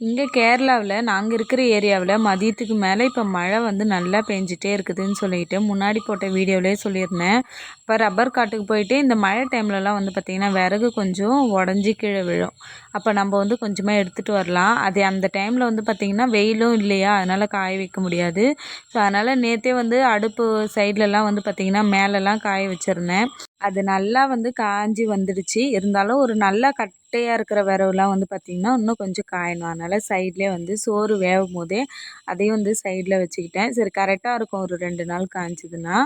இங்கே கேரளாவில் நாங்கள் இருக்கிற ஏரியாவில் மதியத்துக்கு மேலே இப்போ மழை வந்து நல்லா பெஞ்சிட்டே இருக்குதுன்னு சொல்லிட்டு முன்னாடி போட்ட வீடியோவிலே சொல்லியிருந்தேன். இப்போ ரப்பர் காட்டுக்கு போயிட்டு இந்த மழை டைம்லலாம் வந்து பார்த்திங்கன்னா விறகு கொஞ்சம் உடஞ்சி கீழே விழும். அப்போ நம்ம வந்து கொஞ்சமாக எடுத்துகிட்டு வரலாம். அது அந்த டைமில் வந்து பார்த்திங்கன்னா வெயிலும் இல்லையா? அதனால் காய வைக்க முடியாது. ஸோ அதனால் நேற்றே வந்து அடுப்பு சைட்லலாம் வந்து பார்த்திங்கன்னா மேலெலாம் காய வச்சுருந்தேன். அது நல்லா வந்து காஞ்சி வந்துடுச்சு. இருந்தாலும் ஒரு நல்லா கட்டையாக இருக்கிற விரவுலாம் வந்து பார்த்திங்கன்னா இன்னும் கொஞ்சம் காயணும். அதனால் சைட்லேயே வந்து சோறு வேகும் போதே அதையும் வந்து சைடில் வச்சுக்கிட்டேன். சரி கரெக்டாக இருக்கும். ஒரு ரெண்டு நாள் காய்ஞ்சதுன்னா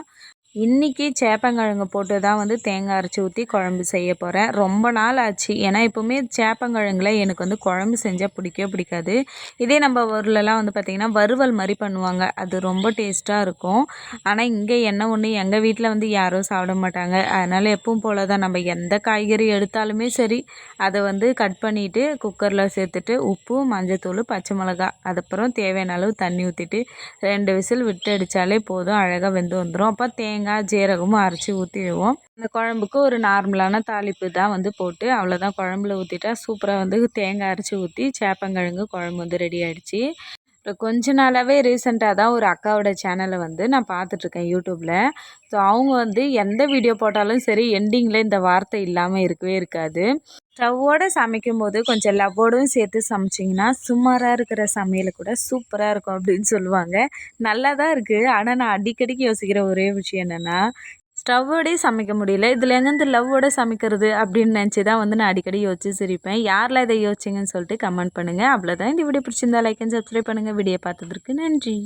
இன்றைக்கி சேப்பங்கிழங்கு போட்டு தான் வந்து தேங்காய் அரைச்சி ஊற்றி குழம்பு செய்ய போகிறேன் ரொம்ப நாள் ஆச்சு. ஏன்னா எப்போவுமே சேப்பங்கிழங்குல எனக்கு வந்து குழம்பு செஞ்சால் பிடிக்கவே பிடிக்காது. இதே நம்ம ஊர்லலாம் வந்து பார்த்திங்கன்னா வறுவல் மாதிரி பண்ணுவாங்க. அது ரொம்ப டேஸ்ட்டாக இருக்கும். ஆனால் இங்கே என்ன ஒன்று எங்கள் வீட்டில் வந்து யாரும் சாப்பிட மாட்டாங்க. அதனால் எப்பவும் போல் தான் நம்ம எந்த காய்கறி எடுத்தாலுமே சரி அதை வந்து கட் பண்ணிவிட்டு குக்கரில் சேர்த்துட்டு உப்பு மஞ்சத்தூள் பச்சை மிளகா அதுக்கப்புறம் தேவையான அளவு தண்ணி ஊற்றிட்டு ரெண்டு விசில் விட்டு அடித்தாலே போதும். அழகாக வெந்து வந்துடும் அப்போ தேங்காய் தேங்காய் ஜீரகமும் அரைச்சி ஊற்றிடுவோம் இந்த குழம்புக்கு ஒரு நார்மலான தாளிப்பு தான் வந்து போட்டு அவ்வளோதான் குழம்புல ஊற்றிட்டா சூப்பராக வந்து தேங்காய் அரைச்சி ஊற்றி சேப்பங்கிழங்கு குழம்பு வந்து ரெடி ஆகிடுச்சி இப்போ கொஞ்ச நாளாகவே ரீசெண்டாக தான் ஒரு அக்காவோட சேனலை வந்து நான் பார்த்துட்ருக்கேன் யூடியூப்பில் ஸோ அவங்க வந்து எந்த வீடியோ போட்டாலும் சரி எண்டிங்கில் இந்த வார்த்தை இல்லாமல் இருக்கவே இருக்காது. ஸ்டவ்வோடு சமைக்கும் போது கொஞ்சம் லவ்வோடும் சேர்த்து சமைச்சிங்கன்னா சுமாராக இருக்கிற சமையல் கூட சூப்பராக இருக்கும் அப்படின்னு சொல்லுவாங்க. நல்லா தான் இருக்குது ஆனால் நான் அடிக்கடிக்கு யோசிக்கிற ஒரே விஷயம் என்னென்னா ஸ்டவ்வோடே சமைக்க முடியல. இதில் எங்கேருந்து லவ்வோட சமைக்கிறது அப்படின்னு நினச்சி தான் வந்து நான் அடிக்கடி யோசிச்சு சிரிப்பேன். யாரில் இதை யோசிச்சிங்கன்னு சொல்லிட்டு கமெண்ட் பண்ணுங்கள் அவ்வளோதான் இந்த வீடியோ பிடிச்சிருந்தா லைக் அண்ட் சப்ஸ்கிரைப் பண்ணுங்கள் வீடியோ பார்த்ததற்கு நன்றி.